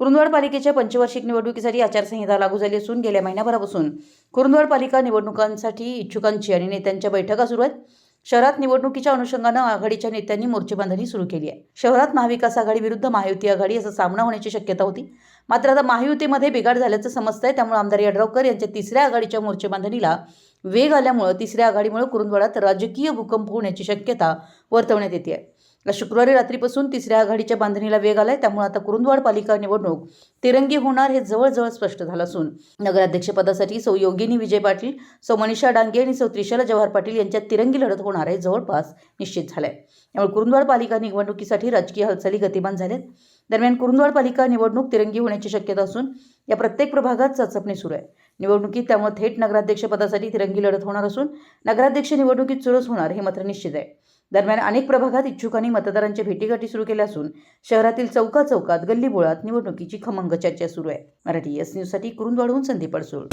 कुरुंदवाड पालिकेच्या पंचवार्षिक निवडणुकीसाठी आचारसंहिता लागू झाली असून गेल्या महिन्याभरापासून कुरुंदवाड पालिका निवडणुकांसाठी इच्छुकांची आणि नेत्यांच्या बैठका सुरू आहेत. शहरात निवडणुकीच्या अनुषंगानं आघाडीच्या नेत्यांनी मोर्चेबांधणी सुरू केली आहे. शहरात महाविकास आघाडी विरुद्ध महायुती आघाडी असा सामना होण्याची शक्यता होती. मात्र आता महायुतीमध्ये बिघाड झाल्याचं समजतंय. त्यामुळे आमदार यड्रावकर यांच्या तिसऱ्या आघाडीच्या मोर्चेबांधणीला वेग आल्यामुळं तिसऱ्या आघाडीमुळे कुरुंदवाडात राजकीय भूकंप होण्याची शक्यता वर्तवण्यात येते आहे. शुक्रवारी रात्रीपासून तिसऱ्या आघाडीच्या बांधणीला वेग आलाय त्यामुळे आता कुरुंदवाड पालिका निवडणूक तिरंगी होणार हे जवळजवळ स्पष्ट झालं असून नगराध्यक्षपदासाठी सौ योगिनी विजय पाटील सौ मनीषा डांगे आणि सौ त्रिशाला जवाहर पाटील यांच्यात तिरंगी लढत होणार आहे जवळपास निश्चित झालंय. त्यामुळे कुरुंदवाड पालिका निवडणुकीसाठी राजकीय हालचाली गतिमान झाल्यात. दरम्यान कुरुंदवाड पालिका निवडणूक तिरंगी होण्याची शक्यता असून या प्रत्येक प्रभागात चाचपणी सुरू आहे. निवडणुकीत त्यामुळे थेट नगराध्यक्षपदासाठी तिरंगी लढत होणार असून नगराध्यक्ष निवडणुकीत चुरस होणार हे मात्र निश्चित आहे. दरम्यान अनेक प्रभागात इच्छुकांनी मतदारांच्या भेटीगाठी सुरू केल्या असून शहरातील चौका चौकात गल्लीबोळात निवडणुकीची खमंग चर्चा सुरू आहे. मराठी एस न्यूजसाठी कुरुंदवाडहून संदीप अडसूळ.